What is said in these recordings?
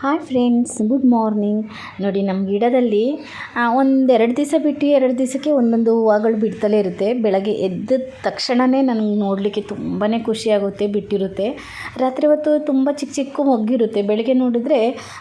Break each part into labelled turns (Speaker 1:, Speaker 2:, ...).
Speaker 1: Hi friends good morning ನೋಡಿ ನಮ್ಮ ಗಿಡದಲ್ಲಿ ಒಂದೆರಡು ದಿವಸ ಬಿಟ್ಟು ಎರಡು ದಿವಸಕ್ಕೆ ಒಂದೊಂದು ಹೂವುಗಳು ಬಿಡ್ತಲೇ ಇರುತ್ತೆ. ಬೆಳಗ್ಗೆ ಎದ್ದ ತಕ್ಷಣವೇ ನನಗೆ ನೋಡಲಿಕ್ಕೆ ತುಂಬಾ ಖುಷಿಯಾಗುತ್ತೆ, ಬಿಟ್ಟಿರುತ್ತೆ. ರಾತ್ರಿ ಹೊತ್ತು ತುಂಬ ಚಿಕ್ಕ ಚಿಕ್ಕ ಮೊಗ್ಗಿರುತ್ತೆ. ಬೆಳಗ್ಗೆ ನೋಡಿದ್ರೆ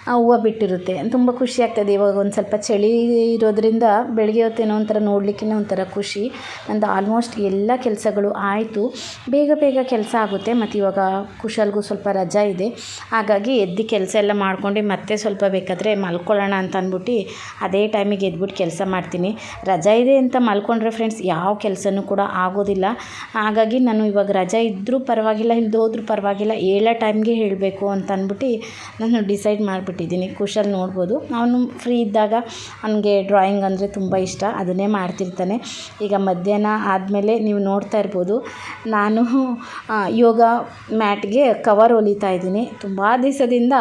Speaker 1: ಆ ಹೂವು ಬಿಟ್ಟಿರುತ್ತೆ. ತುಂಬ ಖುಷಿ ಆಗ್ತದೆ ಇವಾಗ ಒಂದು ಸ್ವಲ್ಪ ಚಳಿ ಇರೋದ್ರಿಂದ ಬೆಳಗ್ಗೆ ಹೊತ್ತೇನೋ ಒಂಥರ ನೋಡಲಿಕ್ಕೇ ಒಂಥರ ಖುಷಿ. ನಂದು ಆಲ್ಮೋಸ್ಟ್ ಎಲ್ಲ ಕೆಲಸಗಳು ಆಯಿತು. ಬೇಗ ಬೇಗ ಕೆಲಸ ಆಗುತ್ತೆ. ಮತ್ತು ಇವಾಗ ಕುಶಲ್ಗೂ ಸ್ವಲ್ಪ ರಜಾ ಇದೆ. ಹಾಗಾಗಿ ಎದ್ದು ಕೆಲಸ ಎಲ್ಲ ಮಾಡ್ಕೊಂಡು ಮತ್ತೆ ಸ್ವಲ್ಪ ಬೇಕಾದರೆ ಮಲ್ಕೊಳ್ಳೋಣ ಅಂತ ಅಂದ್ಬಿಟ್ಟು ಅದೇ ಟೈಮಿಗೆ ಎದ್ಬಿಟ್ಟು ಕೆಲಸ ಮಾಡ್ತೀನಿ. ರಜಾ ಇದೆ ಅಂತ ಮಲ್ಕೊಂಡ್ರೆ ಫ್ರೆಂಡ್ಸ್ ಯಾವ ಕೆಲಸನೂ ಕೂಡ ಆಗೋದಿಲ್ಲ. ಹಾಗಾಗಿ ನಾನು ಇವಾಗ ರಜಾ ಇದ್ದರೂ ಪರವಾಗಿಲ್ಲ ಇಲ್ಲದೋದ್ರೂ ಪರವಾಗಿಲ್ಲ, ಹೇಳೋ ಟೈಮ್ಗೆ ಹೇಳಬೇಕು ಅಂತ ಅಂದ್ಬಿಟ್ಟು ನಾನು ಡಿಸೈಡ್ ಮಾಡಿಬಿಟ್ಟಿದ್ದೀನಿ. ಖುಷಲ್ಲಿ ನೋಡ್ಬೋದು. ಅವನು ಫ್ರೀ ಇದ್ದಾಗ ಅವನಿಗೆ ಡ್ರಾಯಿಂಗ್ ಅಂದರೆ ತುಂಬ ಇಷ್ಟ, ಅದನ್ನೇ ಮಾಡ್ತಿರ್ತಾನೆ. ಈಗ ಮಧ್ಯಾಹ್ನ ಆದಮೇಲೆ ನೀವು ನೋಡ್ತಾ ಇರ್ಬೋದು, ನಾನು ಯೋಗ ಮ್ಯಾಟ್ಗೆ ಕವರ್ ಹೊಲಿತಾ ಇದ್ದೀನಿ. ತುಂಬ ದಿವಸದಿಂದ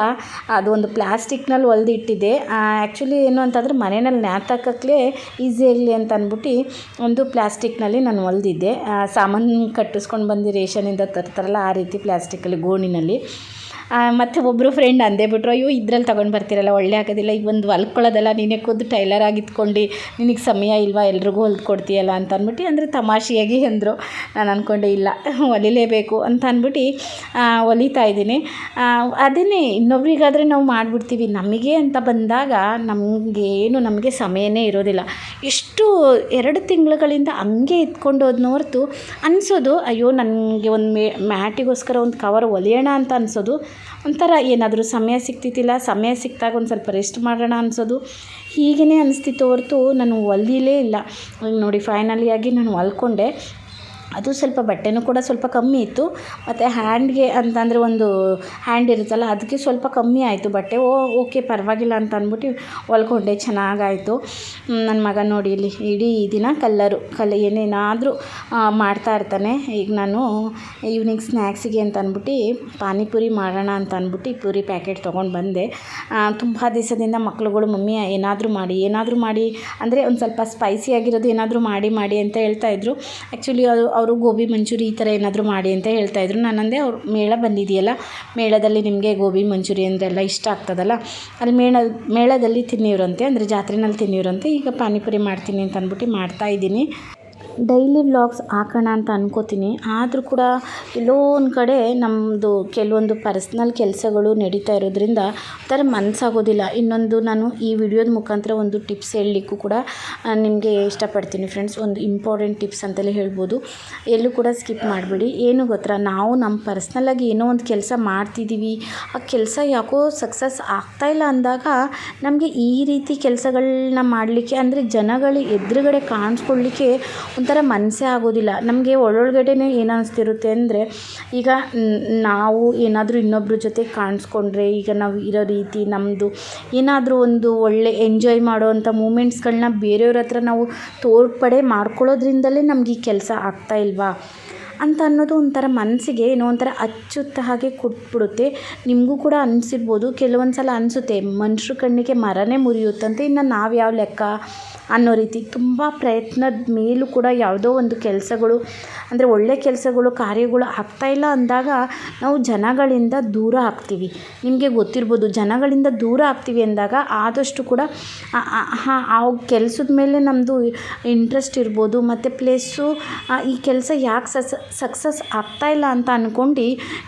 Speaker 1: ಅದು ಒಂದು ಪ್ಲಾಸ್ಟಿಕ್ನಲ್ಲಿ ಹೊಲ್ದಿಟ್ಟಿದ್ದೆ ಆ್ಯಕ್ಚುಲಿ ಏನು ಅಂತಂದರೆ ಮನೆಯಲ್ಲಿ ನ್ಯಾತಾಕಕ್ಕೆ ಈಸಿ ಆಗಲಿ ಅಂತ ಅಂದ್ಬಿಟ್ಟು ಒಂದು ಪ್ಲಾಸ್ಟಿಕ್ನಲ್ಲಿ ನಾನು ಹೊಲ್ದಿದ್ದೆ. ಸಾಮಾನು ಕಟ್ಟಿಸ್ಕೊಂಡು ಬಂದು ರೇಷನಿಂದ ತರ್ತಾರಲ್ಲ, ಆ ರೀತಿ ಪ್ಲಾಸ್ಟಿಕಲ್ಲಿ ಗೋಣಿನಲ್ಲಿ. ಮತ್ತು ಒಬ್ಬರು ಫ್ರೆಂಡ್ ಅಂದೇ ಬಿಟ್ರು, ಅಯ್ಯೋ, ಇದ್ರಲ್ಲಿ ತೊಗೊಂಡು ಬರ್ತೀರಲ್ಲ, ಒಳ್ಳೆ ಆಗೋದಿಲ್ಲ ಈಗ ಒಂದು ಹೊಲ್ಕೊಳ್ಳೋದಲ್ಲ ನೀನೇ ಖುದ್ದು ಟೈಲರ್ ಆಗಿ ಇದ್ಕೊಂಡು ನಿನಗೆ ಸಮಯ ಇಲ್ವಾ, ಎಲ್ರಿಗೂ ಹೊಲ್ದು ಕೊಡ್ತೀಯಲ್ಲ? ಅಂತ ಅಂದ್ಬಿಟ್ಟು ಅಂದರೆ ತಮಾಷೆಯಾಗಿ ಅಂದರು. ನಾನು ಅಂದ್ಕೊಂಡೆ ಇಲ್ಲ, ಹೊಲಿಲೇಬೇಕು. ಅಂತ ಅಂದ್ಬಿಟ್ಟು ಹೊಲಿತಾ ಇದ್ದೀನಿ. ಅದನ್ನೇ, ಇನ್ನೊಬ್ರಿಗಾದರೆ ನಾವು ಮಾಡಿಬಿಡ್ತೀವಿ. ನಮಗೆ ಅಂತ ಬಂದಾಗ ನಮಗೇನು, ನಮಗೆ ಸಮಯನೇ ಇರೋದಿಲ್ಲ. ಎಷ್ಟು ಎರಡು ತಿಂಗಳುಗಳಿಂದ ಹಂಗೆ ಇತ್ಕೊಂಡು ಹೋದ್ನ ಹೊರ್ತು ಅನಿಸೋದು, ಅಯ್ಯೋ, ನನಗೆ ಒಂದು ಮ್ಯಾಟಿಗೋಸ್ಕರ ಒಂದು ಕವರ್ ಹೊಲಿಯೋಣ ಅಂತ ಅನಿಸೋದು ಒಂಥರ ಏನಾದರೂ ಸಮಯ ಸಿಗ್ತಿದ್ದಿಲ್ಲ, ಸಮಯ ಸಿಕ್ಕಿದಾಗ ಒಂದು ಸ್ವಲ್ಪ ರೆಸ್ಟ್ ಮಾಡೋಣ ಅನಿಸೋದು. ಹೀಗೇ ಅನಿಸ್ತಿತ್ತು ಹೊರತು ನಾನು ಹೊಲ್ದಿಲೇ ಇಲ್ಲ. ನೋಡಿ ಫೈನಲಿಯಾಗಿ ನಾನು ಹೊಲ್ಕೊಂಡೆ ಅದು ಸ್ವಲ್ಪ ಬಟ್ಟೆನೂ ಕೂಡ ಸ್ವಲ್ಪ ಕಮ್ಮಿ ಇತ್ತು. ಮತ್ತು ಹ್ಯಾಂಡ್ಗೆ ಅಂತಂದರೆ ಒಂದು ಹ್ಯಾಂಡ್ ಇರುತ್ತಲ್ಲ ಅದಕ್ಕೆ ಸ್ವಲ್ಪ ಕಮ್ಮಿ ಆಯಿತು. ಬಟ್ಟೆ ಓ, ಓಕೆ, ಪರವಾಗಿಲ್ಲ ಅಂತ ಅಂದ್ಬಿಟ್ಟು ಹೊಲ್ಕೊಂಡೆ, ಚೆನ್ನಾಗಾಯಿತು. ನನ್ನ ಮಗ ನೋಡಿ ಇಲ್ಲಿ, ಇಡೀ ದಿನ ಕಲ್ಲರು, ಕಲ್ ಏನೇನಾದರೂ ಮಾಡ್ತಾ ಇರ್ತಾನೆ. ಈಗ ನಾನು ಈವ್ನಿಂಗ್ ಸ್ನ್ಯಾಕ್ಸಿಗೆ ಅಂತ ಅಂದ್ಬಿಟ್ಟು, ಪಾನಿಪುರಿ ಮಾಡೋಣ ಅಂತ ಅಂದ್ಬಿಟ್ಟು ಪೂರಿ ಪ್ಯಾಕೆಟ್ ತೊಗೊಂಡು ಬಂದೆ. ತುಂಬ ದಿವಸದಿಂದ ಮಕ್ಕಳುಗಳು ಮಮ್ಮಿ, ಏನಾದರೂ ಮಾಡಿ ಏನಾದರೂ ಮಾಡಿ. ಅಂದರೆ ಒಂದು ಸ್ವಲ್ಪ ಸ್ಪೈಸಿ ಆಗಿರೋದು ಏನಾದರೂ ಮಾಡಿ ಮಾಡಿ ಅಂತ ಹೇಳ್ತಾಯಿದ್ರು ಆ್ಯಕ್ಚುಲಿ ಅದು ಅವರು ಗೋಬಿ ಮಂಚೂರಿ ಈ ಥರ ಏನಾದರೂ ಮಾಡಿ ಅಂತ ಹೇಳ್ತಾಯಿದ್ರು ನಾನು ಅಂದೆ ಅವ್ರು ಮೇಳ ಬಂದಿದೆಯಲ್ಲ, ಮೇಳದಲ್ಲಿ ನಿಮಗೆ ಗೋಬಿ ಮಂಚೂರಿ ಅಂತೆಲ್ಲ ಇಷ್ಟ ಆಗ್ತದಲ್ಲ, ಅಲ್ಲಿ ಮೇಳ, ಮೇಳದಲ್ಲಿ ತಿನ್ನಿವ್ರಂತೆ, ಅಂದರೆ ಜಾತ್ರೆನಲ್ಲಿ ತಿನ್ನಿವ್ರಂತೆ, ಈಗ ಪಾನಿಪುರಿ ಮಾಡ್ತೀನಿ ಅಂತ ಅಂದ್ಬಿಟ್ಟು ಮಾಡ್ತಾಯಿದ್ದೀನಿ ಡೈಲಿ ವ್ಲಾಗ್ಸ್ ಹಾಕೋಣ ಅಂತ ಅನ್ಕೋತೀನಿ. ಆದರೂ ಕೂಡ ಎಲ್ಲೋ ಒಂದು ಕಡೆ ನಮ್ಮದು ಕೆಲವೊಂದು ಪರ್ಸ್ನಲ್ ಕೆಲಸಗಳು ನಡೀತಾ ಇರೋದ್ರಿಂದ ಒಂಥರ ಮನಸ್ಸಾಗೋದಿಲ್ಲ ಇನ್ನೊಂದು ನಾನು ಈ ವಿಡಿಯೋದ ಮುಖಾಂತರ ಒಂದು ಟಿಪ್ಸ್ ಹೇಳಲಿಕ್ಕೂ ಕೂಡ ನಿಮಗೆ ಇಷ್ಟಪಡ್ತೀನಿ ಫ್ರೆಂಡ್ಸ್ ಒಂದು ಇಂಪಾರ್ಟೆಂಟ್ ಟಿಪ್ಸ್ ಅಂತಲೇ ಹೇಳ್ಬೋದು. ಎಲ್ಲೂ ಕೂಡ ಸ್ಕಿಪ್ ಮಾಡಬೇಡಿ. ಏನು ಗೊತ್ತಾ? ನಾವು ನಮ್ಮ ಪರ್ಸ್ನಲ್ಲಾಗಿ ಏನೋ ಒಂದು ಕೆಲಸ ಮಾಡ್ತಿದ್ದೀವಿ ಆ ಕೆಲಸ ಯಾಕೋ ಸಕ್ಸಸ್ ಆಗ್ತಾಯಿಲ್ಲ ಅಂದಾಗ ನಮಗೆ ಈ ರೀತಿ ಕೆಲಸಗಳನ್ನ ಮಾಡಲಿಕ್ಕೆ ಅಂದರೆ ಜನಗಳು ಎದುರುಗಡೆ ಕಾಣಿಸ್ಕೊಳ್ಲಿಕ್ಕೆ ಒಂಥರ ಮನಸ್ಸೇ ಆಗೋದಿಲ್ಲ. ನಮಗೆ ಒಳೊಳಗಡೆನೇ ಏನು ಅನಿಸ್ತಿರುತ್ತೆ ಅಂದರೆ, ಈಗ ನಾವು ಏನಾದರೂ ಇನ್ನೊಬ್ಬರ ಜೊತೆ ಕಾಣಿಸ್ಕೊಂಡ್ರೆ, ಈಗ ನಾವು ಇರೋ ರೀತಿ ನಮ್ಮದು ಏನಾದರೂ ಒಂದು ಒಳ್ಳೆ ಎಂಜಾಯ್ ಮಾಡೋವಂಥ ಮೂಮೆಂಟ್ಸ್ಗಳನ್ನ ಬೇರೆಯವ್ರ ಹತ್ರ ನಾವು ತೋರ್ಪಡೆ ಮಾಡ್ಕೊಳ್ಳೋದ್ರಿಂದಲೇ ನಮ್ಗೆ ಈ ಕೆಲಸ ಆಗ್ತಾ ಇಲ್ವಾ? ಅಂತ ಅನ್ನೋದು ಒಂಥರ ಮನಸ್ಸಿಗೆ ಏನೋ ಒಂಥರ ಅಚ್ಚುತ್ತ ಹಾಗೆ ಕೊಟ್ಬಿಡುತ್ತೆ. ನಿಮಗೂ ಕೂಡ ಅನಿಸಿರ್ಬೋದು. ಕೆಲವೊಂದು ಸಲ ಅನಿಸುತ್ತೆ, ಮನುಷ್ರ ಕಣ್ಣಿಗೆ ಮರನೇ ಮುರಿಯುತ್ತಂತೆ. ಇನ್ನು ನಾವು ಯಾವ ಲೆಕ್ಕ ಅನ್ನೋ ರೀತಿ ತುಂಬ ಪ್ರಯತ್ನದ ಮೇಲೂ ಕೂಡ ಯಾವುದೋ ಒಂದು ಕೆಲಸಗಳು, ಅಂದರೆ ಒಳ್ಳೆ ಕೆಲಸಗಳು, ಕಾರ್ಯಗಳು ಆಗ್ತಾಯಿಲ್ಲ ಅಂದಾಗ ನಾವು ಜನಗಳಿಂದ ದೂರ ಆಗ್ತೀವಿ. ನಿಮಗೆ ಗೊತ್ತಿರ್ಬೋದು, ಜನಗಳಿಂದ ದೂರ ಆಗ್ತೀವಿ ಅಂದಾಗ ಆದಷ್ಟು ಕೂಡ ಆ ಕೆಲಸದ ಮೇಲೆ ನಮ್ಮದು ಇಂಟ್ರೆಸ್ಟ್ ಇರ್ಬೋದು, ಮತ್ತು ಪ್ಲೇಸು ಈ ಕೆಲಸ ಯಾಕೆ ಸಸ್ ಸಕ್ಸಸ್ ಆಗ್ತಾಯಿಲ್ಲ ಅಂತ ಅಂದ್ಕೊಂಡು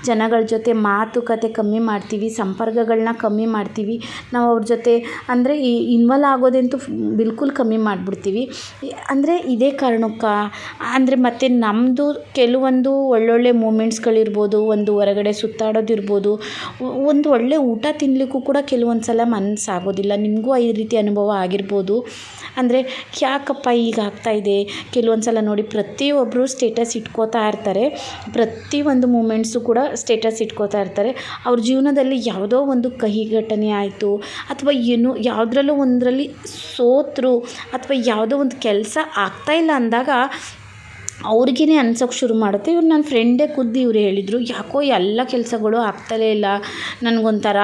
Speaker 1: ಜನಗಳ ಜೊತೆ ಮಾತುಕತೆ ಕಮ್ಮಿ ಮಾಡ್ತೀವಿ ಸಂಪರ್ಕಗಳನ್ನ ಕಮ್ಮಿ ಮಾಡ್ತೀವಿ. ನಾವು ಅವ್ರ ಜೊತೆ, ಅಂದರೆ ಈ ಇನ್ವಾಲ್ವ್ ಆಗೋದಂತೂ ಬಿಲ್ಕುಲ್ ಕಮ್ಮಿ ಮಾಡಿಬಿಡ್ತೀವಿ. ಅಂದರೆ ಇದೇ ಕಾರಣಕ್ಕ, ಅಂದರೆ ಮತ್ತು ನಮ್ಮದು ಕೆಲವೊಂದು ಒಳ್ಳೊಳ್ಳೆ ಮೂಮೆಂಟ್ಸ್ಗಳಿರ್ಬೋದು, ಒಂದು ಹೊರಗಡೆ ಸುತ್ತಾಡೋದಿರ್ಬೋದು, ಒಂದು ಒಳ್ಳೆ ಊಟ ತಿನ್ನಲಿಕ್ಕೂ ಕೂಡ ಕೆಲವೊಂದು ಸಲ ಮನಸ್ಸಾಗೋದಿಲ್ಲ ನಿಮಗೂ ಈ ರೀತಿ ಅನುಭವ ಆಗಿರ್ಬೋದು. ಅಂದರೆ ಯಾಕಪ್ಪ ಈಗ ಆಗ್ತಾಯಿದೆ ಕೆಲವೊಂದು ಸಲ ನೋಡಿ ಪ್ರತಿಯೊಬ್ಬರು ಸ್ಟೇಟಸ್ ಇಟ್ಕೋತಾ ಇರ್ತಾರೆ. ಪ್ರತಿಯೊಂದು ಮೂಮೆಂಟ್ಸು ಕೂಡ ಸ್ಟೇಟಸ್ ಇಟ್ಕೋತಾ ಇರ್ತಾರೆ. ಅವ್ರ ಜೀವನದಲ್ಲಿ ಯಾವುದೋ ಒಂದು ಕಹಿ ಘಟನೆ ಆಯಿತು, ಅಥವಾ ಏನು ಯಾವುದ್ರಲ್ಲೂ ಒಂದರಲ್ಲಿ ಸೋತರು ಅಥವಾ ಯಾವುದೋ ಒಂದು ಕೆಲಸ ಆಗ್ತಾಯಿಲ್ಲ ಅಂದಾಗ ಅವ್ರಿಗೇ ಅನ್ಸೋಕ್ಕೆ ಶುರು ಮಾಡುತ್ತೆ. ಇವ್ರು ನನ್ನ ಫ್ರೆಂಡೇ ಕುದ್ದು ಇವ್ರು ಹೇಳಿದರು. ಯಾಕೋ ಎಲ್ಲ ಕೆಲಸಗಳು ಆಗ್ತಲೇ ಇಲ್ಲ. ನನಗೊಂಥರ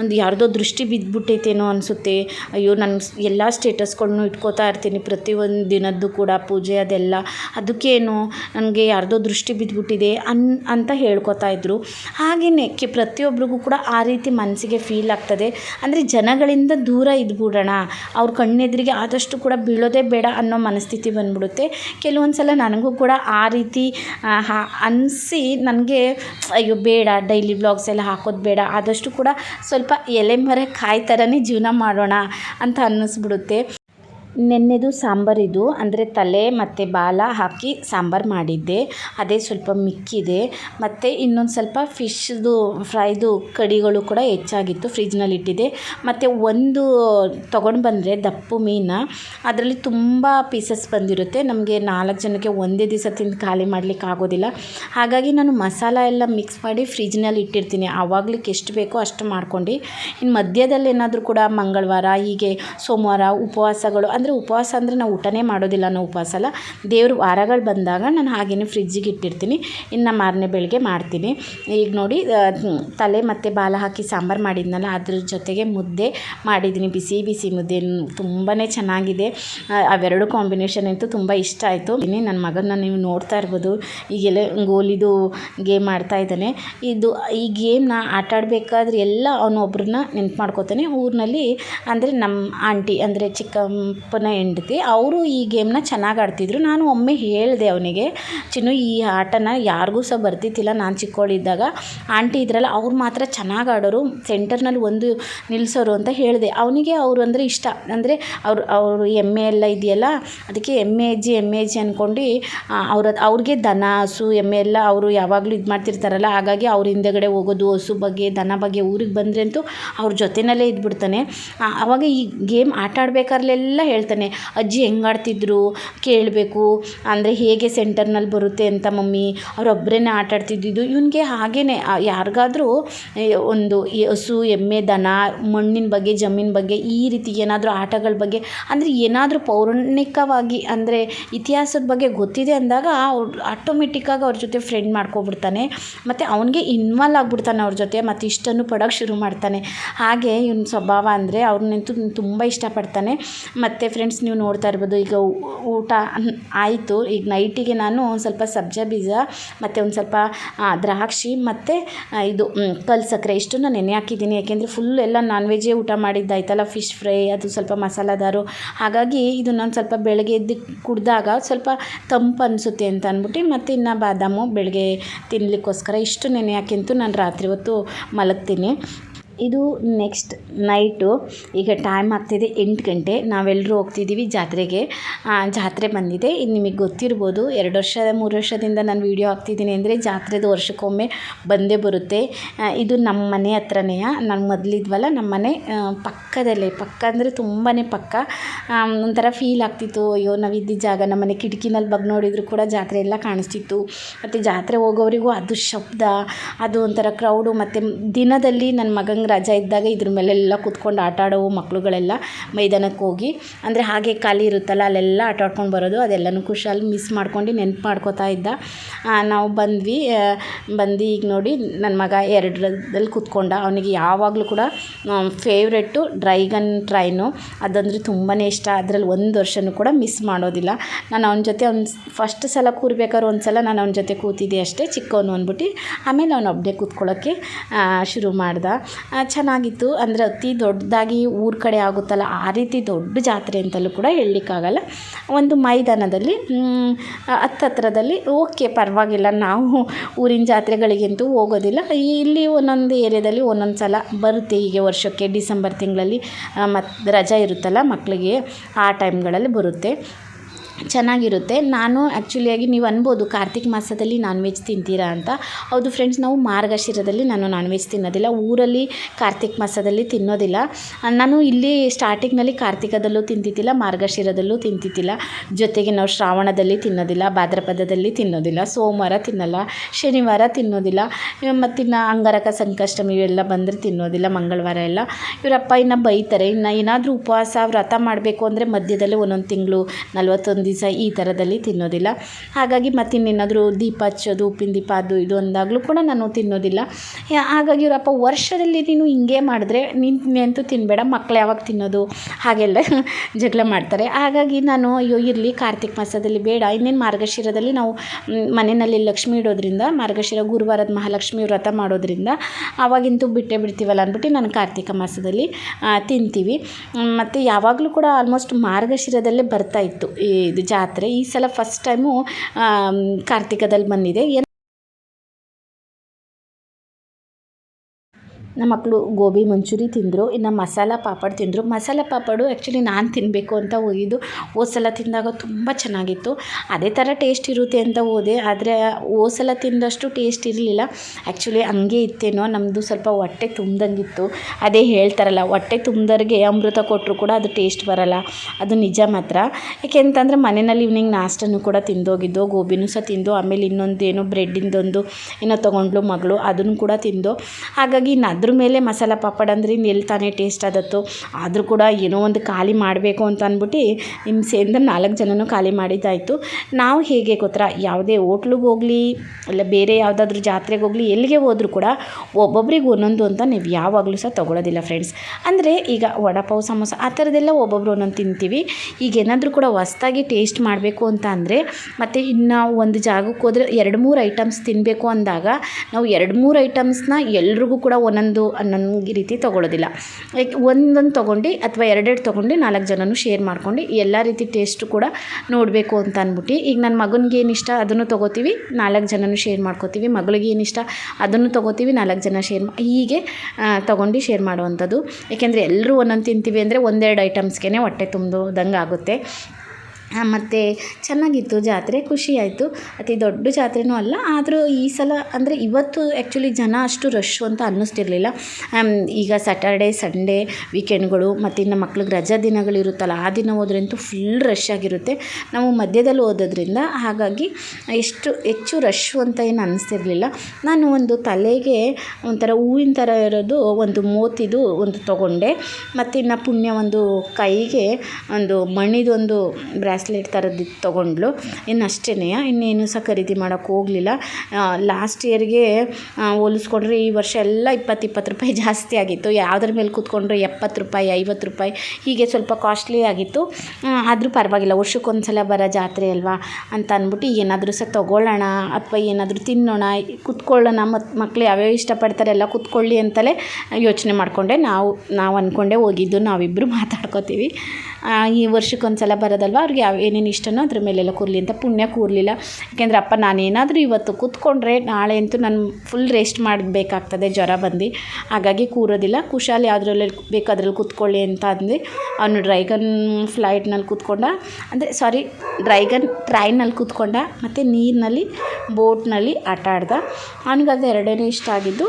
Speaker 1: ಒಂದು ಯಾರ್ದೋ ದೃಷ್ಟಿ ಬಿದ್ದುಬಿಟ್ಟೈತೇನೋ ಅನಿಸುತ್ತೆ. ಅಯ್ಯೋ, ನಾನು ಎಲ್ಲ ಸ್ಟೇಟಸ್ಗಳ್ನೂ ಇಟ್ಕೋತಾ ಇರ್ತೀನಿ. ಪ್ರತಿಯೊಂದು ದಿನದ್ದು ಕೂಡ ಪೂಜೆ ಅದೆಲ್ಲ. ಅದಕ್ಕೇನು? ನನಗೆ ಯಾರ್ದೋ ದೃಷ್ಟಿ ಬಿದ್ದುಬಿಟ್ಟಿದೆ ಅನ್, ಅಂತ ಹೇಳ್ಕೊತಾ ಇದ್ದರು ಹಾಗೆಯೇ ಕೆ ಪ್ರತಿಯೊಬ್ಬರಿಗೂ ಕೂಡ ಆ ರೀತಿ ಮನಸ್ಸಿಗೆ ಫೀಲ್ ಆಗ್ತದೆ. ಅಂದರೆ ಜನಗಳಿಂದ ದೂರ ಇದ್ಬಿಡೋಣ. ಅವ್ರ ಕಣ್ಣೆದುರಿಗೆ ಆದಷ್ಟು ಕೂಡ ಬೀಳೋದೇ ಬೇಡ ಅನ್ನೋ ಮನಸ್ಥಿತಿ ಬಂದ್ಬಿಡುತ್ತೆ. ಕೆಲವೊಂದು ಸಲ ನನಗೂ ಕೂಡ ಆ ರೀತಿ ಅನಿಸಿ ನನಗೆ, ಅಯ್ಯೋ, ಬೇಡ ಡೈಲಿ ಬ್ಲಾಗ್ಸ್ ಎಲ್ಲ ಹಾಕೋದು ಬೇಡ, ಆದಷ್ಟು ಕೂಡ ಸ್ವಲ್ಪ ಎಲೆಮರೆ ಕಾಯಿ ಥರನೇ ಜೀವನ ಮಾಡೋಣ ಅಂತ ಅನ್ನಿಸ್ಬಿಡುತ್ತೆ. ನೆನ್ನೆದು ಸಾಂಬಾರಿದು, ಅಂದರೆ ತಲೆ ಮತ್ತು ಬಾಲ ಹಾಕಿ ಸಾಂಬಾರು ಮಾಡಿದ್ದೆ. ಅದೇ ಸ್ವಲ್ಪ ಮಿಕ್ಕಿದೆ. ಮತ್ತು ಇನ್ನೊಂದು ಸ್ವಲ್ಪ ಫಿಶ್ದು, ಫ್ರೈದು ಕಡಿಗಳು ಕೂಡ ಹೆಚ್ಚಾಗಿತ್ತು, ಫ್ರಿಜ್ನಲ್ಲಿ ಇಟ್ಟಿದ್ದೆ. ಮತ್ತು ಒಂದು ತೊಗೊಂಡು ಬಂದರೆ ದಪ್ಪು ಮೀನು, ಅದರಲ್ಲಿ ತುಂಬ ಪೀಸಸ್ ಬಂದಿರುತ್ತೆ. ನಮಗೆ ನಾಲ್ಕು ಜನಕ್ಕೆ ಒಂದೇ ದಿವಸ ತಿಂದು ಖಾಲಿ ಮಾಡಲಿಕ್ಕೆ ಆಗೋದಿಲ್ಲ. ಹಾಗಾಗಿ ನಾನು ಮಸಾಲ ಎಲ್ಲ ಮಿಕ್ಸ್ ಮಾಡಿ ಫ್ರಿಜ್ನಲ್ಲಿ ಇಟ್ಟಿರ್ತೀನಿ. ಆವಾಗ್ಲಿಕ್ಕೆ ಎಷ್ಟು ಬೇಕೋ ಅಷ್ಟು ಮಾಡ್ಕೊಂಡು. ಇನ್ನು ಮಧ್ಯದಲ್ಲಿ ಏನಾದರೂ ಕೂಡ ಮಂಗಳವಾರ, ಹೀಗೆ ಸೋಮವಾರ ಉಪವಾಸಗಳು ಅಂದರೆ ಉಪವಾಸ ಅಂದರೆ ನಾವು ಊಟನೇ ಮಾಡೋದಿಲ್ಲ ನಾವು ಉಪವಾಸ ಅಲ್ಲ. ದೇವ್ರ ವಾರಗಳು ಬಂದಾಗ ನಾನು ಹಾಗೇ ಫ್ರಿಜ್ಜಿಗೆ ಇಟ್ಟಿರ್ತೀನಿ. ಇನ್ನು ಮಾರನೇ ಬೆಳಗ್ಗೆ ಮಾಡ್ತೀನಿ. ಈಗ ನೋಡಿ ತಲೆ ಮತ್ತು ಬಾಲ ಹಾಕಿ ಸಾಂಬಾರು ಮಾಡಿದ್ನಲ್ಲ, ಅದ್ರ ಜೊತೆಗೆ ಮುದ್ದೆ ಮಾಡಿದ್ದೀನಿ. ಬಿಸಿ ಬಿಸಿ ಮುದ್ದೆ ತುಂಬಾ ಚೆನ್ನಾಗಿದೆ. ಅವೆರಡು ಕಾಂಬಿನೇಷನ್ ಅಂತೂ ತುಂಬ ಇಷ್ಟ ಆಯಿತು. ಇನ್ನು ನನ್ನ ಮಗನ ನೀವು ನೋಡ್ತಾ ಇರ್ಬೋದು. ಈಗೆಲ್ಲ ಗೋಲಿದು ಗೇಮ್ ಆಡ್ತಾ ಇದ್ದಾನೆ. ಇದು, ಈ ಗೇಮ್ನ ಆಟ ಆಡಬೇಕಾದ್ರೆ ಎಲ್ಲ ಅವನು ಒಬ್ರನ್ನ ನೆನ್ಪು ಮಾಡ್ಕೋತಾನೆ. ಊರಿನಲ್ಲಿ ಅಂದರೆ ನಮ್ಮ ಆಂಟಿ ಅಂದರೆ ಚಿಕ್ಕಪ್ಪನ ಹೆಂಡತಿ, ಅವರು ಈ ಗೇಮ್ನ ಚೆನ್ನಾಗಿ ಆಡ್ತಿದ್ರು. ನಾನು ಒಮ್ಮೆ ಹೇಳಿದೆ ಅವನಿಗೆ, ಚಿನ್ನು, ಈ ಆಟನ ಯಾರಿಗೂ ಸಹ ಬರ್ತಿತ್ತಿಲ್ಲ ನಾನು ಚಿಕ್ಕವಳಿದ್ದಾಗ ಆಂಟಿ ಇದ್ರಲ್ಲ, ಅವ್ರು ಮಾತ್ರ ಚೆನ್ನಾಗಿ ಆಡೋರು, ಸೆಂಟರ್ನಲ್ಲಿ ಒಂದು ನಿಲ್ಲಿಸೋರು ಅಂತ ಹೇಳಿದೆ. ಅವನಿಗೆ ಅವರು ಅಂದರೆ ಇಷ್ಟ. ಅಂದರೆ ಅವ್ರು, ಅವರು ಎಮ್ಮೆ ಎಲ್ಲ ಇದೆಯಲ್ಲ, ಅದಕ್ಕೆ ಎಮ್ಮೆ ಅಜ್ಜಿ ಎಮ್ಮೆ ಅಜ್ಜಿ ಅಂದ್ಕೊಂಡು ಅವ್ರ, ಅವ್ರಿಗೆ ದನ, ಹಸು, ಎಮ್ಮೆ ಎಲ್ಲ ಅವರು ಯಾವಾಗಲೂ ಇದು ಮಾಡ್ತಿರ್ತಾರಲ್ಲ, ಹಾಗಾಗಿ ಅವ್ರ ಹಿಂದೆಗಡೆ ಹೋಗೋದು, ಹಸು ಬಗ್ಗೆ, ದನ ಬಗ್ಗೆ ಊರಿಗೆ ಬಂದರೆ ಅಂತೂ ಅವ್ರ ಜೊತೆಯಲ್ಲೇ ಇದ್ಬಿಡ್ತಾನೆ. ಆವಾಗ ಈ ಗೇಮ್ ಆಟ ಆಡ್ಬೇಕಾದ್ರೆಲ್ಲ ಹೇಳ್ತಾನೆ, ಅಜ್ಜಿ ಹೆಂಗೆ ಆಡ್ತಿದ್ರು ಕೇಳಬೇಕು. ಅಂದರೆ ಹೇಗೆ ಸೆಂಟರ್ನಲ್ಲಿ ಬರುತ್ತೆ ಅಂತ ಮಮ್ಮಿ. ಅವರೊಬ್ಬರೇ ಆಟ ಆಡ್ತಿದ್ದಿದ್ದು. ಇವನಿಗೆ ಹಾಗೇ ಯಾರಿಗಾದ್ರೂ ಒಂದು ಹಸು, ಎಮ್ಮೆ, ದನ, ಮಣ್ಣಿನ ಬಗ್ಗೆ, ಜಮೀನು ಬಗ್ಗೆ, ಈ ರೀತಿ ಏನಾದರೂ ಆಟಗಳ ಬಗ್ಗೆ, ಅಂದರೆ ಏನಾದರೂ ಪೌರಾಣಿಕವಾಗಿ, ಅಂದರೆ ಇತಿಹಾಸದ ಬಗ್ಗೆ ಗೊತ್ತಿದೆ ಅಂದಾಗ ಅವ್ರು ಆಟೋಮೆಟಿಕ್ಕಾಗಿ ಅವ್ರ ಜೊತೆ ಫ್ರೆಂಡ್ ಮಾಡ್ಕೊಬಿಡ್ತಾನೆ. ಮತ್ತು ಅವನಿಗೆ ಇನ್ವಾಲ್ವ್ ಆಗಿಬಿಡ್ತಾನೆ ಅವ್ರ ಜೊತೆ. ಮತ್ತು ಇಷ್ಟನ್ನು ಪಡೋಕ್ಕೆ ಶುರು ಮಾಡ್ತಾನೆ. ಹಾಗೆ ಇವನ ಸ್ವಭಾವ ಅಂದರೆ ಅವ್ರನ್ನಂತೂ ತುಂಬ ಇಷ್ಟಪಡ್ತಾನೆ. ಮತ್ತು ಫ್ರೆಂಡ್ಸ್ ನೀವು ನೋಡ್ತಾ ಇರ್ಬೋದು. ಈಗ ಊಟ ಆಯಿತು. ಈಗ ನೈಟಿಗೆ ನಾನು ಒಂದು ಸ್ವಲ್ಪ ಸಬ್ಜಾ ಬೀಜ, ಮತ್ತು ಒಂದು ಸ್ವಲ್ಪ ದ್ರಾಕ್ಷಿ, ಮತ್ತು ಇದು ಕಲ್ ಸಕ್ಕರೆ. ಇಷ್ಟನ್ನು ನೆನೆ ಹಾಕಿದ್ದೀನಿ. ಯಾಕೆಂದರೆ ಫುಲ್ ಎಲ್ಲ ನಾನ್ ವೆಜ್ಜೇ ಊಟ ಮಾಡಿದ್ದಾಯ್ತಲ್ಲ ಫಿಶ್ ಫ್ರೈ ಅದು ಸ್ವಲ್ಪ ಮಸಾಲದಾರು. ಹಾಗಾಗಿ ಇದು ನಾನು ಸ್ವಲ್ಪ ಬೆಳಗ್ಗೆ ಎದ್ದು ಕುಡಿದಾಗ ಸ್ವಲ್ಪ ತಂಪು ಅನಿಸುತ್ತೆ ಅಂತ ಅಂದ್ಬಿಟ್ಟು ಮತ್ತು ಇನ್ನು ಬಾದಾಮು ಬೆಳಗ್ಗೆ ತಿನ್ನಲಿಕ್ಕೋಸ್ಕರ ಇಷ್ಟು ನೆನೆ ಹಾಕಿಂತು ನಾನು ರಾತ್ರಿ ಹೊತ್ತು ಮಲಗ್ತೀನಿ. ಇದು ನೆಕ್ಸ್ಟ್ ನೈಟು ಈಗ ಟೈಮ್ ಆಗ್ತಿದೆ ಎಂಟು ಗಂಟೆ. ನಾವೆಲ್ಲರೂ ಹೋಗ್ತಿದ್ದೀವಿ ಜಾತ್ರೆಗೆ. ಜಾತ್ರೆ ಬಂದಿದೆ. ಇದು ನಿಮಗೆ ಗೊತ್ತಿರ್ಬೋದು, ಎರಡು ವರ್ಷ, ಮೂರು ವರ್ಷದಿಂದ ನಾನು ವೀಡಿಯೋ ಹಾಕ್ತಿದ್ದೀನಿ ಅಂದರೆ ಜಾತ್ರೆದು ವರ್ಷಕ್ಕೊಮ್ಮೆ ಬಂದೇ ಬರುತ್ತೆ. ಇದು ನಮ್ಮ ಮನೆ ಹತ್ರನೇ ನಾನು ಮೊದಲಿದ್ವಲ್ಲ ನಮ್ಮ ಮನೆ ಪಕ್ಕದಲ್ಲೇ. ಪಕ್ಕ ಅಂದರೆ ತುಂಬಾ ಪಕ್ಕ. ಒಂಥರ ಫೀಲ್ ಆಗ್ತಿತ್ತು. ಅಯ್ಯೋ ನಾವು ಜಾಗ ನಮ್ಮ ಮನೆ ಕಿಟಕಿನಲ್ಲಿ ಬಗ್ಗೆ ನೋಡಿದರೂ ಕೂಡ ಜಾತ್ರೆ ಎಲ್ಲ ಕಾಣಿಸ್ತಿತ್ತು. ಮತ್ತು ಜಾತ್ರೆ ಹೋಗೋವರಿಗೂ ಅದು ಶಬ್ದ, ಅದು ಒಂಥರ ಕ್ರೌಡು ಮತ್ತು ದಿನದಲ್ಲಿ ನನ್ನ ಮಗಂಗೆ ರಜೆ ಇದ್ದಾಗ ಇದ್ರ ಮೇಲೆಲ್ಲ ಕೂತ್ಕೊಂಡು ಆಟ ಆಡೋ ಮಕ್ಕಳುಗಳೆಲ್ಲ ಮೈದಾನಕ್ಕೆ ಹೋಗಿ, ಅಂದರೆ ಹಾಗೆ ಖಾಲಿ ಇರುತ್ತಲ್ಲ, ಅಲ್ಲೆಲ್ಲ ಆಟ ಆಡ್ಕೊಂಡು ಬರೋದು, ಅದೆಲ್ಲನೂ ಖುಷಿಯಲ್ಲಿ ಮಿಸ್ ಮಾಡ್ಕೊಂಡು ನೆನ್ಪು ಮಾಡ್ಕೋತಾ ಇದ್ದ. ನಾವು ಬಂದ್ವಿ. ಬಂದು ಈಗ ನೋಡಿ ನನ್ನ ಮಗ ಎರಡರಲ್ಲಿ ಕೂತ್ಕೊಂಡ. ಅವನಿಗೆ ಯಾವಾಗಲೂ ಕೂಡ ಫೇವ್ರೆಟ್ಟು ಡ್ರೈಗನ್ ಟ್ರೈನು ಅದಂದರೆ ತುಂಬಾ ಇಷ್ಟ. ಅದರಲ್ಲಿ ಒಂದು ವರ್ಷವೂ ಕೂಡ ಮಿಸ್ ಮಾಡೋದಿಲ್ಲ. ನಾನು ಅವನ ಜೊತೆ ಅವ್ನು ಫಸ್ಟ್ ಸಲ ಕೂರ್ಬೇಕಾದ್ರೆ ಒಂದು ಸಲ ನಾನು ಅವನ ಜೊತೆ ಕೂತಿದ್ದೆ ಅಷ್ಟೇ, ಚಿಕ್ಕವನು ಅಂದ್ಬಿಟ್ಟು. ಆಮೇಲೆ ಅವನು ಒಬ್ಬನೇ ಕೂತ್ಕೊಳ್ಳೋಕ್ಕೆ ಶುರು ಮಾಡ್ದ. ಚೆನ್ನಾಗಿತ್ತು. ಅಂದರೆ ಅತಿ ದೊಡ್ಡದಾಗಿ ಊರ ಕಡೆ ಆಗುತ್ತಲ್ಲ, ಆ ರೀತಿ ದೊಡ್ಡ ಜಾತ್ರೆ ಅಂತಲೂ ಕೂಡ ಹೇಳಲಿಕ್ಕಾಗಲ್ಲ. ಒಂದು ಮೈದಾನದಲ್ಲಿ ಹತ್ತತ್ರದಲ್ಲಿ ಓಕೆ, ಪರವಾಗಿಲ್ಲ, ನಾವು ಊರಿನ ಜಾತ್ರೆಗಳಿಗಂತೂ ಹೋಗೋದಿಲ್ಲ. ಇಲ್ಲಿ ಒಂದೊಂದು ಏರಿಯಾದಲ್ಲಿ ಒಂದೊಂದು ಸಲ ಬರುತ್ತೆ ಹೀಗೆ ವರ್ಷಕ್ಕೆ ಡಿಸೆಂಬರ್ ತಿಂಗಳಲ್ಲಿ. ಮತ್ತು ರಜೆ ಇರುತ್ತಲ್ಲ ಮಕ್ಕಳಿಗೆ ಆ ಟೈಮ್ಗಳಲ್ಲಿ ಬರುತ್ತೆ. ಚೆನ್ನಾಗಿರುತ್ತೆ. ನಾನು ಆ್ಯಕ್ಚುಲಿಯಾಗಿ ನೀವು ಅನ್ಬೋದು, ಕಾರ್ತಿಕ ಮಾಸದಲ್ಲಿ ನಾನ್ ವೆಜ್ ತಿಂತೀರಾ ಅಂತ. ಹೌದು ಫ್ರೆಂಡ್ಸ್ ನಾವು ಮಾರ್ಗಶಿರದಲ್ಲಿ ನಾನು ನಾನ್ ವೆಜ್ ತಿನ್ನೋದಿಲ್ಲ. ಊರಲ್ಲಿ ಕಾರ್ತಿಕ ಮಾಸದಲ್ಲಿ ತಿನ್ನೋದಿಲ್ಲ. ನಾನು ಇಲ್ಲಿ ಸ್ಟಾರ್ಟಿಂಗ್ನಲ್ಲಿ ಕಾರ್ತಿಕದಲ್ಲೂ ತಿಂತಿದ್ದಿಲ್ಲ, ಮಾರ್ಗಶಿರದಲ್ಲೂ ತಿಂತಿದ್ದಿಲ್ಲ. ಜೊತೆಗೆ ನಾವು ಶ್ರಾವಣದಲ್ಲಿ ತಿನ್ನೋದಿಲ್ಲ, ಭಾದ್ರಪದದಲ್ಲಿ ತಿನ್ನೋದಿಲ್ಲ, ಸೋಮವಾರ ತಿನ್ನಲ್ಲ, ಶನಿವಾರ ತಿನ್ನೋದಿಲ್ಲ. ಮತ್ತಿನ್ನು ಅಂಗಾರಕ ಸಂಕಷ್ಟಮಿ ಇವೆಲ್ಲ ಬಂದರೆ ತಿನ್ನೋದಿಲ್ಲ, ಮಂಗಳವಾರ ಎಲ್ಲ. ಇವರಪ್ಪ ಇನ್ನು ಬೈತಾರೆ, ಇನ್ನು ಏನಾದರೂ ಉಪವಾಸ ವ್ರತ ಮಾಡಬೇಕು ಅಂದರೆ ಮಧ್ಯದಲ್ಲೇ ಒಂದೊಂದು ತಿಂಗಳು, ನಲ್ವತ್ತೊಂದು ದಿವಸ ಈ ಥರದಲ್ಲಿ ತಿನ್ನೋದಿಲ್ಲ. ಹಾಗಾಗಿ ಮತ್ತಿನ್ನೇನಾದರೂ ದೀಪ ಹಚ್ಚೋದು, ಉಪ್ಪಿನ ದೀಪ ಅದು ಇದು ಅಂದಾಗಲೂ ಕೂಡ ನಾನು ತಿನ್ನೋದಿಲ್ಲ. ಹಾಗಾಗಿ ಇವರಪ್ಪ ವರ್ಷದಲ್ಲಿ ನೀನು ಹಿಂಗೆ ಮಾಡಿದ್ರೆ ನೀನು ಅಂತೂ ತಿನ್ನಬೇಡ ಮಕ್ಳು ಯಾವಾಗ ತಿನ್ನೋದು? ಹಾಗೆಲ್ಲ ಜಗಳ ಮಾಡ್ತಾರೆ. ಹಾಗಾಗಿ ನಾನು, ಅಯ್ಯೋ, ಇರಲಿ, ಕಾರ್ತಿಕ ಮಾಸದಲ್ಲಿ ಬೇಡ. ಇನ್ನೇನು ಮಾರ್ಗಶಿರದಲ್ಲಿ ನಾವು ಮನೆಯಲ್ಲಿ ಲಕ್ಷ್ಮಿ ಇಡೋದ್ರಿಂದ, ಮಾರ್ಗಶಿರ ಗುರುವಾರದ ಮಹಾಲಕ್ಷ್ಮಿ ವ್ರತ ಮಾಡೋದ್ರಿಂದ ಆವಾಗಿಂತೂ ಬಿಟ್ಟೇ ಬಿಡ್ತೀವಲ್ಲ ಅಂದ್ಬಿಟ್ಟು ನಾನು ಕಾರ್ತಿಕ ಮಾಸದಲ್ಲಿ ತಿಂತೀವಿ. ಮತ್ತು ಯಾವಾಗಲೂ ಕೂಡ ಆಲ್ಮೋಸ್ಟ್ ಮಾರ್ಗಶಿರದಲ್ಲೇ ಬರ್ತಾ ಇತ್ತು. ಈ ಜಾತ್ರೆ ಈ ಸಲ ಫಸ್ಟ್ ಟೈಮು ಕಾರ್ತಿಕದಲ್ಲಿ ಬಂದಿದೆ. ನಮ್ಮ ಮಕ್ಕಳು ಗೋಬಿ ಮಂಚೂರಿ ತಿಂದರು, ಇನ್ನು ಮಸಾಲ ಪಾಪಡ್ ತಿಂದರು. ಮಸಾಲ ಪಾಪಡು ಆ್ಯಕ್ಚುಲಿ ನಾನು ತಿನ್ನಬೇಕು ಅಂತ ಹೋಗಿದ್ದು. ಓಸಲ ಸಲ ತಿಂದಾಗ ತುಂಬ ಚೆನ್ನಾಗಿತ್ತು. ಅದೇ ಥರ ಟೇಸ್ಟ್ ಇರುತ್ತೆ ಅಂತ ಹೋದೆ. ಆದರೆ ಹೋದ್ಸಲ ತಿಂದಷ್ಟು ಟೇಸ್ಟ್ ಇರಲಿಲ್ಲ. ಆ್ಯಕ್ಚುಲಿ ಹಂಗೆ ಇತ್ತೇನೋ ನಮ್ಮದು ಸ್ವಲ್ಪ ಹೊಟ್ಟೆ ತುಂಬ್ದಂಗಿತ್ತು. ಅದೇ ಹೇಳ್ತಾರಲ್ಲ, ಹೊಟ್ಟೆ ತುಂಬ್ದವ್ರಿಗೆ ಅಮೃತ ಕೊಟ್ಟರು ಕೂಡ ಅದು ಟೇಸ್ಟ್ ಬರಲ್ಲ. ಅದು ನಿಜ ಮಾತ್ರ. ಯಾಕೆಂತಂದ್ರೆ ಮನೆಯಲ್ಲಿ ಇವ್ನಿಂಗ್ ನಾಷ್ಟನೂ ಕೂಡ ತಿಂದೋಗಿದ್ದು, ಗೋಬಿನೂ ಸಹ ತಿಂದು, ಆಮೇಲೆ ಇನ್ನೊಂದು ಏನೋ ಬ್ರೆಡ್ಡಿಂದೊಂದು ಏನೋ ತೊಗೊಂಡ್ಲು ಮಗಳು, ಅದನ್ನು ಕೂಡ ತಿಂದು. ಹಾಗಾಗಿ ಇನ್ನು ಅದ್ರ ಮೇಲೆ ಮಸಾಲೆ ಪಾಪಡ್ ಅಂದ್ರೆ ಇನ್ನು ಎಲ್ಲಿ ತಾನೇ ಟೇಸ್ಟ್ ಆದತ್ತು ಆದರೂ ಕೂಡ ಏನೋ ಒಂದು ಖಾಲಿ ಮಾಡಬೇಕು ಅಂತ ಅಂದ್ಬಿಟ್ಟು ಹಿಂಸೆಯಿಂದ ನಾಲ್ಕು ಜನನೂ ಖಾಲಿ ಮಾಡಿದ್ದಾಯಿತು. ನಾವು ಹೇಗೆ ಗೊತ್ತಾ? ಯಾವುದೇ ಹೋಟ್ಲಿಗೆ ಹೋಗಲಿ, ಇಲ್ಲ ಬೇರೆ ಯಾವುದಾದ್ರೂ ಜಾತ್ರೆಗೆ ಹೋಗಲಿ, ಎಲ್ಲಿಗೆ ಹೋದರೂ ಕೂಡ ಒಬ್ಬೊಬ್ರಿಗೆ ಒಂದೊಂದು ಅಂತ ನೀವು ಯಾವಾಗಲೂ ಸಹ ತೊಗೊಳೋದಿಲ್ಲ ಫ್ರೆಂಡ್ಸ್ ಅಂದರೆ ಈಗ ವಡಪಾವ್ ಸಮೋಸ ಆ ಥರದ್ದೆಲ್ಲ ಒಬ್ಬೊಬ್ರು ಒಂದೊಂದು ತಿಂತೀವಿ. ಈಗ ಏನಾದರೂ ಕೂಡ ಹೊಸ್ದಾಗಿ ಟೇಸ್ಟ್ ಮಾಡಬೇಕು ಅಂತ ಅಂದರೆ ಮತ್ತು ಇನ್ನು ಒಂದು ಜಾಗಕ್ಕೆ ಹೋದರೆ ಎರಡು ಮೂರು ಐಟಮ್ಸ್ ತಿನ್ನಬೇಕು ಅಂದಾಗ ನಾವು ಎರಡು ಮೂರು ಐಟಮ್ಸ್ನ ಎಲ್ರಿಗೂ ಕೂಡ ಒಂದೊಂದು ಅನ್ನೋ ರೀತಿ ತೊಗೊಳೋದಿಲ್ಲ. ಲೈಕ್ ಒಂದೊಂದು ತೊಗೊಂಡು ಅಥವಾ ಎರಡೆರಡು ತೊಗೊಂಡು ನಾಲ್ಕು ಜನನೂ ಶೇರ್ ಮಾಡ್ಕೊಂಡು ಎಲ್ಲ ರೀತಿ ಟೇಸ್ಟು ಕೂಡ ನೋಡಬೇಕು ಅಂತ ಅಂದ್ಬಿಟ್ಟು ಈಗ ನನ್ನ ಮಗನಿಗೆ ಏನು ಇಷ್ಟ ಅದನ್ನು ತೊಗೋತೀವಿ, ನಾಲ್ಕು ಜನನು ಶೇರ್ ಮಾಡ್ಕೋತೀವಿ. ಮಗಳಿಗೆ ಏನು ಇಷ್ಟ ಅದನ್ನು ತೊಗೋತೀವಿ, ನಾಲ್ಕು ಜನ ಶೇರ್ ಹೀಗೆ ತೊಗೊಂಡು ಶೇರ್ ಮಾಡುವಂಥದ್ದು. ಏಕೆಂದರೆ ಎಲ್ಲರೂ ಒಂದೊಂದು ತಿಂತೀವಿ ಅಂದರೆ ಒಂದೆರಡು ಐಟಮ್ಸ್ಗೆ ಹೊಟ್ಟೆ ತುಂಬೋದಂಗೆ ಆಗುತ್ತೆ ಮತ್ತು ಚೆನ್ನಾಗಿತ್ತು ಜಾತ್ರೆ, ಖುಷಿ ಆಯಿತು. ಅತಿ ದೊಡ್ಡ ಜಾತ್ರೆನೂ ಅಲ್ಲ, ಆದರೂ ಈ ಸಲ ಅಂದರೆ ಇವತ್ತು ಆ್ಯಕ್ಚುಲಿ ಜನ ಅಷ್ಟು ರಶ್ ಅಂತ ಅನ್ನಿಸ್ತಿರ್ಲಿಲ್ಲ. ಈಗ ಸ್ಯಾಟರ್ಡೆ ಸಂಡೇ ವೀಕೆಂಡ್ಗಳು ಮತ್ತು ಇನ್ನು ಮಕ್ಳಿಗೆ ರಜಾ ದಿನಗಳಿರುತ್ತಲ್ಲ, ಆ ದಿನ ಹೋದ್ರಂತೂ ಫುಲ್ ರಶ್ ಆಗಿರುತ್ತೆ. ನಾವು ಮಧ್ಯದಲ್ಲಿ ಓದೋದ್ರಿಂದ ಹಾಗಾಗಿ ಎಷ್ಟು ಹೆಚ್ಚು ರಶ್ ಅಂತ ಏನು ಅನ್ನಿಸ್ತಿರ್ಲಿಲ್ಲ. ನಾನು ಒಂದು ತಲೆಗೆ ಒಂಥರ ಹೂವಿನ ಥರ ಇರೋದು, ಒಂದು ಮೋತಿದು ಒಂದು ತೊಗೊಂಡೆ. ಮತ್ತು ಇನ್ನು ಪುಣ್ಯ ಒಂದು ಕೈಗೆ ಒಂದು ಮಣಿದೊಂದು ಬ್ರಾಸ್ಲೆಟ್ ಥರದ್ದು ತೊಗೊಂಡ್ಲು. ಇನ್ನು ಅಷ್ಟೇ ಇನ್ನೇನು ಸಹ ಖರೀದಿ ಮಾಡೋಕ್ಕೆ ಹೋಗಲಿಲ್ಲ. ಲಾಸ್ಟ್ ಇಯರ್ಗೆ ಹೋಲಿಸ್ಕೊಂಡ್ರೆ ಈ ವರ್ಷ ಎಲ್ಲ ಇಪ್ಪತ್ತು ಇಪ್ಪತ್ತು ರೂಪಾಯಿ ಜಾಸ್ತಿ ಆಗಿತ್ತು. ಯಾವುದ್ರ ಮೇಲೆ ಕೂತ್ಕೊಂಡ್ರೆ ಎಪ್ಪತ್ತು ರೂಪಾಯಿ, ಐವತ್ತು ರೂಪಾಯಿ, ಹೀಗೆ ಸ್ವಲ್ಪ ಕಾಸ್ಟ್ಲಿ ಆಗಿತ್ತು. ಆದರೂ ಪರವಾಗಿಲ್ಲ. ವರ್ಷಕ್ಕೊಂದು ಸಲ ಬರೋ ಜಾತ್ರೆ ಅಲ್ವಾ ಅಂತ ಅಂದ್ಬಿಟ್ಟು ಏನಾದರೂ ಸಹ ತೊಗೊಳ್ಳೋಣ ಅಥವಾ ಏನಾದರೂ ತಿನ್ನೋಣ, ಕುತ್ಕೊಳ್ಳೋಣ. ಮತ್ತು ಮಕ್ಕಳು ಯಾವ್ಯಾವ ಇಷ್ಟಪಡ್ತಾರೆ ಎಲ್ಲ ಕುತ್ಕೊಳ್ಳಿ ಅಂತಲೇ ಯೋಚನೆ ಮಾಡಿಕೊಂಡೆ. ನಾವು ನಾವು ಅಂದ್ಕೊಂಡೆ ಹೋಗಿದ್ದು. ನಾವಿಬ್ಬರು ಮಾತಾಡ್ಕೋತೀವಿ. ಈ ವರ್ಷಕ್ಕೊಂದು ಸಲ ಬರೋದಲ್ವ? ಅವ್ರಿಗೆ ಯಾವ ಏನೇನು ಇಷ್ಟನೋ ಅದ್ರ ಮೇಲೆಲ್ಲ ಕೂರಲಿ ಅಂತ ಪುಣ್ಯ ಕೂರಲಿಲ್ಲ. ಯಾಕೆಂದರೆ ಅಪ್ಪ, ನಾನೇನಾದರೂ ಇವತ್ತು ಕೂತ್ಕೊಂಡ್ರೆ ನಾಳೆ ಅಂತೂ ನಾನು ಫುಲ್ ರೆಸ್ಟ್ ಮಾಡಬೇಕಾಗ್ತದೆ ಜ್ವರ ಬಂದು. ಹಾಗಾಗಿ ಕೂರೋದಿಲ್ಲ. ಕುಶಾಲ್ ಯಾವುದ್ರಲ್ಲಿ ಬೇಕು ಅದ್ರಲ್ಲಿ ಕೂತ್ಕೊಳ್ಳಿ ಅಂತ ಅಂದು ಅವನು ಡ್ರೈಗನ್ ಫ್ಲೈಟ್ನಲ್ಲಿ ಕೂತ್ಕೊಂಡ. ಅಂದರೆ ಸಾರಿ ಡ್ರೈಗನ್ ಟ್ರೈನಲ್ಲಿ ಕೂತ್ಕೊಂಡ. ಮತ್ತು ನೀರಿನಲ್ಲಿ, ಬೋಟ್ನಲ್ಲಿ ಆಟ ಆಡ್ದ. ಅವನಿಗೆ ಅದು ಎರಡನೇ ಇಷ್ಟ ಆಗಿದ್ದು,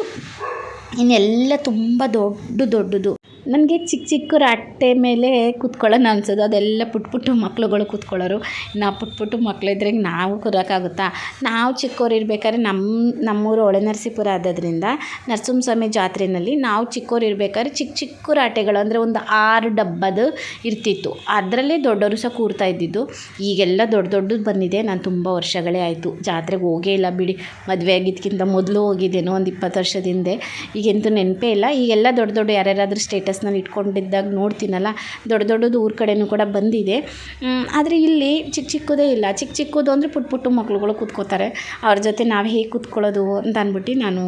Speaker 1: ಇನ್ನೆಲ್ಲ ತುಂಬ ದೊಡ್ಡ ದೊಡ್ಡದು. ನನಗೆ ಚಿಕ್ಕ ಚಿಕ್ಕ ರಟ್ಟೆ ಮೇಲೆ ಕೂತ್ಕೊಳ್ಳೋಣ ಅನ್ಸೋದು. ಅದೆಲ್ಲ ಪುಟ್ಟ ಪುಟ್ಟ ಮಕ್ಳುಗಳು ಕೂತ್ಕೊಳ್ಳೋರು. ನಾವು ಪುಟ್ಟ ಪುಟ್ಟ ಮಕ್ಕಳಿದ್ರೆ ನಾವು ಕೂರೋಕ್ಕಾಗುತ್ತಾ? ನಾವು ಚಿಕ್ಕವ್ರು ಇರ್ಬೇಕಾದ್ರೆ ನಮ್ಮ ನಮ್ಮೂರು ಹೊಳೆನರಸೀಪುರ ಆದದ್ರಿಂದ ನರಸಿಂಹಸ್ವಾಮಿ ಜಾತ್ರೆಯಲ್ಲಿ ನಾವು ಚಿಕ್ಕವ್ರು ಇರ್ಬೇಕಾದ್ರೆ ಚಿಕ್ಕ ಚಿಕ್ಕ ರಾಟೆಗಳು ಅಂದರೆ ಒಂದು ಆರು ಡಬ್ಬದು ಇರ್ತಿತ್ತು. ಅದರಲ್ಲೇ ದೊಡ್ಡವರು ಸಹ ಕೂರ್ತಾ ಇದ್ದಿದ್ದು. ಈಗೆಲ್ಲ ದೊಡ್ಡ ದೊಡ್ಡದು ಬಂದಿದೆ. ನಾನು ತುಂಬ ವರ್ಷಗಳೇ ಆಯಿತು ಜಾತ್ರೆಗೆ ಹೋಗೇ ಇಲ್ಲ ಬಿಡಿ. ಮದುವೆ ಆಗಿದ್ದಕ್ಕಿಂತ ಮೊದಲು ಹೋಗಿದ್ದೇನೋ ಒಂದು ಇಪ್ಪತ್ತು ವರ್ಷದ ಹಿಂದೆ. ಈಗಂತೂ ನೆನಪೇ ಇಲ್ಲ. ಈಗೆಲ್ಲ ದೊಡ್ಡ ದೊಡ್ಡ ಯಾರ್ಯಾರಾದ್ರೂ ಸ್ಟೇಟಸ್ನಲ್ಲಿ ಇಟ್ಕೊಂಡಿದ್ದಾಗ ನೋಡ್ತೀನಲ್ಲ, ದೊಡ್ಡ ದೊಡ್ಡದು ಊರ ಕಡೆಯೂ ಕೂಡ ಬಂದಿದೆ. ಆದರೆ ಇಲ್ಲಿ ಚಿಕ್ಕ ಚಿಕ್ಕದೇ ಇಲ್ಲ. ಚಿಕ್ಕ ಚಿಕ್ಕದು ಅಂದರೆ ಪುಟ್ಟ ಪುಟ್ಟ ಮಕ್ಕಳುಗಳು ಕೂತ್ಕೋತಾರೆ. ಅವ್ರ ಜೊತೆ ನಾವು ಹೇಗೆ ಕೂತ್ಕೊಳ್ಳೋದು ಅಂತ ಅಂದ್ಬಿಟ್ಟು ನಾನು,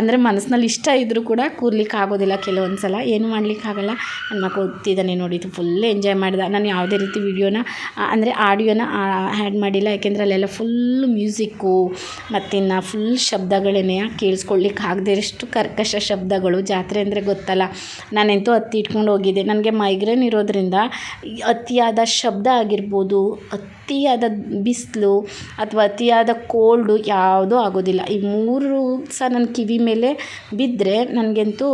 Speaker 1: ಅಂದರೆ ಮನಸ್ಸಿನಲ್ಲಿ ಇಷ್ಟ ಇದ್ದರೂ ಕೂಡ ಕೂರ್ಲಿಕ್ಕೆ ಆಗೋದಿಲ್ಲ ಕೆಲವೊಂದು ಸಲ ಏನು ಮಾಡಲಿಕ್ಕಾಗಲ್ಲ. ನನ್ನ ಮಗ ಕೂತಿದ್ದಾನೆ ನೋಡಿ ಫುಲ್ ಎಂಜಾಯ್ ಮಾಡಿದ. ನಾನು ಯಾವುದೇ ರೀತಿ ವಿಡಿಯೋನ ಅಂದರೆ ಆಡಿಯೋನ ಆ್ಯಡ್ ಮಾಡಿಲ್ಲ. ಯಾಕೆಂದರೆ ಅಲ್ಲೆಲ್ಲ ಫುಲ್ ಮ್ಯೂಸಿಕ್ಕು ಮತ್ತಿನ್ನು ಫುಲ್ ಶಬ್ದಗಳೇನೆ ಕೇಳಿಸ್ಕೊಳ್ಲಿಕ್ಕೆ ಆಗದೇ ಇರಷ್ಟು ಕರ್ಕಶ ಶಬ್ದಗಳು ಜಾತ್ರೆ ಅಂದರೆ ಗೊತ್ತಲ್ಲ. ನಾನಂತೂ ಹತ್ತಿ ಇಟ್ಕೊಂಡು ಹೋಗಿದ್ದೆ. ನನಗೆ ಮೈಗ್ರೇನ್ ಇರೋದ್ರಿಂದ ಅತಿಯಾದ ಶಬ್ದ ಆಗಿರ್ಬೋದು, ಅತಿಯಾದ ಬಿಸಿಲು ಅಥವಾ ಅತಿಯಾದ ಕೋಲ್ಡು ಯಾವುದೂ ಆಗೋದಿಲ್ಲ. ಈ ಮೂರು ಸಹ ನನ್ನ ಕಿವಿ ಮೇಲೆ ಬಿದ್ದರೆ ನನಗಂತೂ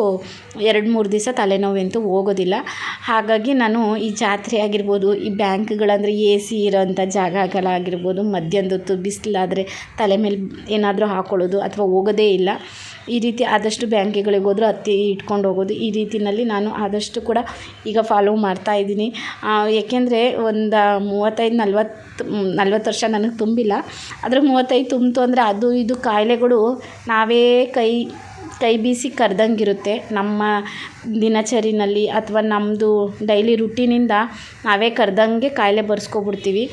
Speaker 1: ಎರಡು ಮೂರು ದಿವಸ ತಲೆನೋವಂತೂ ಹೋಗೋದಿಲ್ಲ. ಹಾಗಾಗಿ ನಾನು ಈ ಜಾತ್ರೆ ಆಗಿರ್ಬೋದು, ಈ ಬ್ಯಾಂಕ್ಗಳಂದರೆ ಎ ಸಿ ಇರೋಂಥ ಜಾಗಗಳಾಗಿರ್ಬೋದು ಮಧ್ಯಾಹ್ನದೊತ್ತು ಬಿಸಿಲಾದರೆ ತಲೆ ಮೇಲೆ ಏನಾದರೂ ಹಾಕ್ಕೊಳ್ಳೋದು ಅಥವಾ ಹೋಗೋದೇ ಇಲ್ಲ. ಈ ರೀತಿ ಆದಷ್ಟು ಬ್ಯಾಂಕ್ಗಳಿಗೆ ಹೋದರೂ ಹತ್ತಿ ಇಟ್ಕೊಂಡು ಹೋಗೋದು. ಈ ರೀತಿಯಲ್ಲಿ ನಾನು ಆದಷ್ಟು ಕೂಡ ಈಗ ಫಾಲೋ ಮಾಡ್ತಾ ಇದ್ದೀನಿ. ಏಕೆಂದರೆ ಒಂದು ಮೂವತ್ತೈದು ನಲ್ವತ್ತು ನಲ್ವತ್ತು ವರ್ಷ ನನಗೆ ತುಂಬಿಲ್ಲ. ಆದರೆ ಮೂವತ್ತೈದು ತುಂಬಿತು ಅಂದರೆ ಅದು ಇದು ಕಾಯಿಲೆಗಳು ನಾವೇ ಕೈ ಕೈ ಬೀಸಿ ಕರೆದಂಗಿರುತ್ತೆ. ನಮ್ಮ ದಿನಚರಿನಲ್ಲಿ ಅಥವಾ ನಮ್ಮದು ಡೈಲಿ ರುಟೀನಿಂದ ನಾವೇ ಕರೆದಂಗೆ ಕಾಯಿಲೆ ಬರ್ಸ್ಕೊಬಿಡ್ತೀವಿ.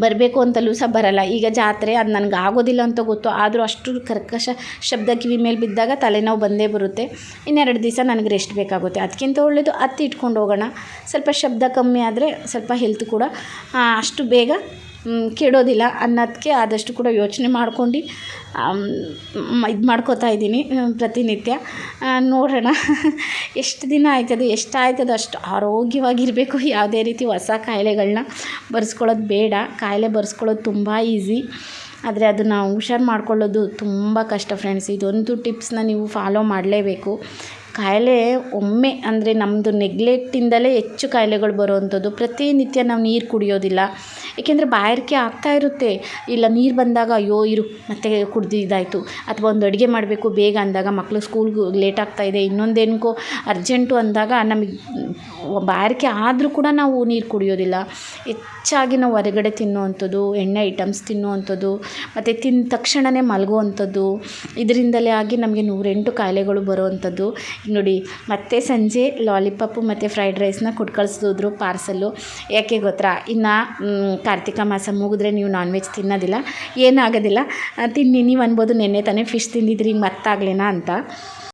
Speaker 1: ಬರಬೇಕು ಅಂತಲೂ ಸಹ ಬರಲ್ಲ. ಈಗ ಜಾತ್ರೆ ಅದು ನನಗೆ ಆಗೋದಿಲ್ಲ ಅಂತ ಗೊತ್ತು. ಆದರೂ ಅಷ್ಟು ಕರ್ಕಶ ಶಬ್ದ ಕಿವಿ ಮೇಲೆ ಬಿದ್ದಾಗ ತಲೆನೋವು ಬಂದೇ ಬರುತ್ತೆ. ಇನ್ನೆರಡು ದಿವಸ ನನಗೆ ರೆಸ್ಟ್ ಬೇಕಾಗುತ್ತೆ. ಅದಕ್ಕಿಂತ ಒಳ್ಳೆಯದು ಅತ್ತಿ ಇಟ್ಕೊಂಡು ಹೋಗೋಣ. ಸ್ವಲ್ಪ ಶಬ್ದ ಕಮ್ಮಿ ಆದರೆ ಸ್ವಲ್ಪ ಹೆಲ್ತ್ ಕೂಡ ಅಷ್ಟು ಬೇಗ ಕೆಡೋದಿಲ್ಲ ಅನ್ನೋದಕ್ಕೆ ಆದಷ್ಟು ಕೂಡ ಯೋಚನೆ ಮಾಡ್ಕೊಂಡು ಇದು ಮಾಡ್ಕೋತಾ ಇದ್ದೀನಿ ಪ್ರತಿನಿತ್ಯ. ನೋಡೋಣ. ಎಷ್ಟು ದಿನ ಆಯ್ತದೆ ಎಷ್ಟು ಆಯ್ತದೆ, ಅಷ್ಟು ಆರೋಗ್ಯವಾಗಿರಬೇಕು ಯಾವುದೇ ರೀತಿ ಹೊಸ ಕಾಯಿಲೆಗಳನ್ನ ಬರ್ಸ್ಕೊಳ್ಳೋದು ಬೇಡ. ಕಾಯಿಲೆ ಬರ್ಸ್ಕೊಳ್ಳೋದು ತುಂಬ ಈಸಿ. ಆದರೆ ಅದನ್ನು ಹುಷಾರು ಮಾಡ್ಕೊಳ್ಳೋದು ತುಂಬ ಕಷ್ಟ ಫ್ರೆಂಡ್ಸ್. ಇದೊಂದು ಟಿಪ್ಸ್ನ ನೀವು ಫಾಲೋ ಮಾಡಲೇಬೇಕು. ಕಾಯಿಲೆ ಒಮ್ಮೆ ಅಂದರೆ ನಮ್ಮದು ನೆಗ್ಲೆಕ್ಟಿಂದಲೇ ಹೆಚ್ಚು ಕಾಯಿಲೆಗಳು ಬರುವಂಥದ್ದು ಪ್ರತಿನಿತ್ಯ ನಾವು ನೀರು ಕುಡಿಯೋದಿಲ್ಲ. ಏಕೆಂದರೆ ಬಾಯಾರಿಕೆ ಆಗ್ತಾ ಇರುತ್ತೆ. ಇಲ್ಲ, ನೀರು ಬಂದಾಗ ಅಯ್ಯೋ, ಇರು, ಮತ್ತೆ ಕುಡ್ದು ಇದಾಯಿತು. ಅಥವಾ ಒಂದು ಅಡುಗೆ ಮಾಡಬೇಕು, ಬೇಗ ಅಂದಾಗ ಮಕ್ಕಳು ಸ್ಕೂಲ್ಗೆ ಲೇಟ್ ಆಗ್ತಾಯಿದೆ ಇನ್ನೊಂದೇನಕ್ಕೋ ಅರ್ಜೆಂಟು ಅಂದಾಗ ನಮಗೆ ಬಾಯಾರಿಕೆ ಆದರೂ ಕೂಡ ನಾವು ನೀರು ಕುಡಿಯೋದಿಲ್ಲ. ಹೆಚ್ಚಾಗಿ ನಾವು ಹೊರಗಡೆ ತಿನ್ನುವಂಥದ್ದು, ಎಣ್ಣೆ ಐಟಮ್ಸ್ ತಿನ್ನುವಂಥದ್ದು, ಮತ್ತು ತಿಂದ ತಕ್ಷಣವೇ ಮಲಗುವಂಥದ್ದು, ಇದರಿಂದಲೇ ಆಗಿ ನಮಗೆ ನೂರೆಂಟು ಕಾಯಿಲೆಗಳು ಬರುವಂಥದ್ದು. ನೋಡಿ, ಮತ್ತೆ ಸಂಜೆ ಲಾಲಿಪಾಪು ಮತ್ತು ಫ್ರೈಡ್ ರೈಸ್ನ ಕೊಟ್ಟು ಪಾರ್ಸಲ್ಲು. ಯಾಕೆ ಗೊತ್ತಾ? ಇನ್ನು ಕಾರ್ತಿಕ ಮಾಸ ಮುಗಿದ್ರೆ ನೀವು ನಾನ್ ವೆಜ್ ತಿನ್ನೋದಿಲ್ಲ, ಏನಾಗೋದಿಲ್ಲ. ತಿನ್ನಿ, ನೀವು ಅನ್ಬೋದು ನೆನ್ನೆ ತಾನೇ ಫಿಶ್ ತಿಂದಿದ್ರಿ, ಮತ್ತಾಗ್ಲೇನಾ ಅಂತ.